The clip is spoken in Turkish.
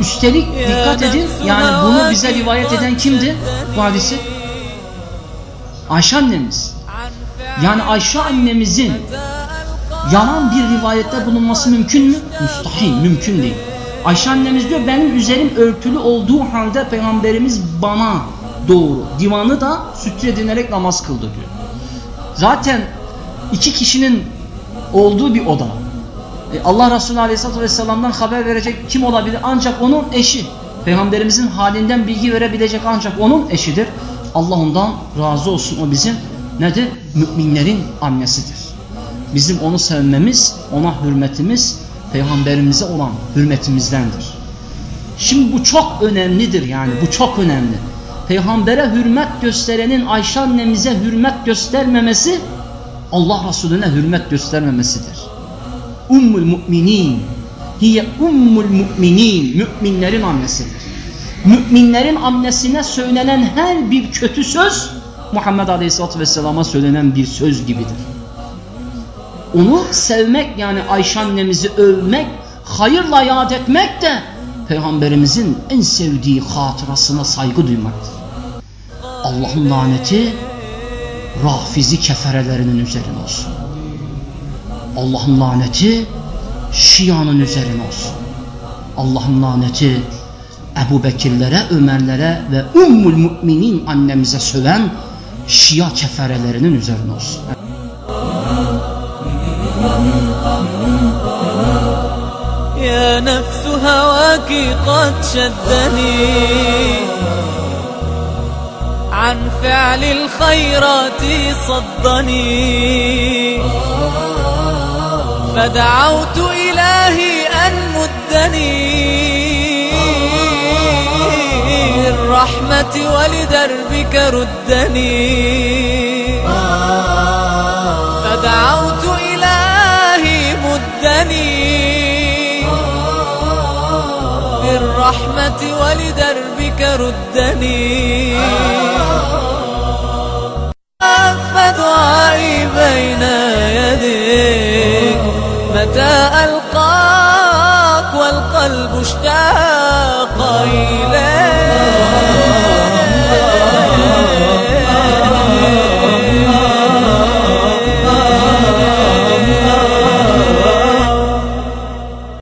Üstelik dikkat edin yani bunu bize rivayet eden kimdi bu hadisi? Ayşe annemiz. Yani Ayşe annemizin yalan bir rivayette bulunması mümkün mü? Müstahil, mümkün değil. Ayşe annemiz diyor benim üzerim örtülü olduğu halde peygamberimiz bana doğru divanı da sütredinerek namaz kıldı diyor. Zaten iki kişinin olduğu bir oda. E, Allah Resulü Aleyhisselatü Vesselam'dan haber verecek kim olabilir? Ancak onun eşi. Peygamberimizin halinden bilgi verebilecek ancak onun eşidir. Allah ondan razı olsun. O bizim nedir? Müminlerin annesidir. Bizim onu sevmemiz, ona hürmetimiz, peygamberimize olan hürmetimizdendir. Şimdi bu çok önemlidir yani bu çok önemli. Peygambere hürmet gösterenin Ayşe annemize hürmet göstermemesi Allah Resulüne hürmet göstermemesidir. Ummul müminin hiye ummul müminin müminlerin annesidir. Müminlerin annesine söylenen her bir kötü söz Muhammed Aleyhisselatü Vesselam'a söylenen bir söz gibidir. Onu sevmek yani Ayşe annemizi övmek, hayırla yad etmek de Peygamberimizin en sevdiği hatırasına saygı duymaktır. Allah'ın laneti rafizi keferelerinin üzerine olsun. Allah'ın laneti şiyanın üzerine olsun. Allah'ın laneti Ebu Bekirlere, Ömerlere ve Ummul Müminin annemize söven şia keferelerinin üzerine olsun. Ya nefsu hevaki kad şeddeni عن فعل الخيرات صدني. فدعوت إلهي أن مدني. الرحمة ولدربك ردني. فدعوت بالرحمة ولدربك ردني. فدعائي بين يديك. متى ألقاك والقلب اشتاق إليك؟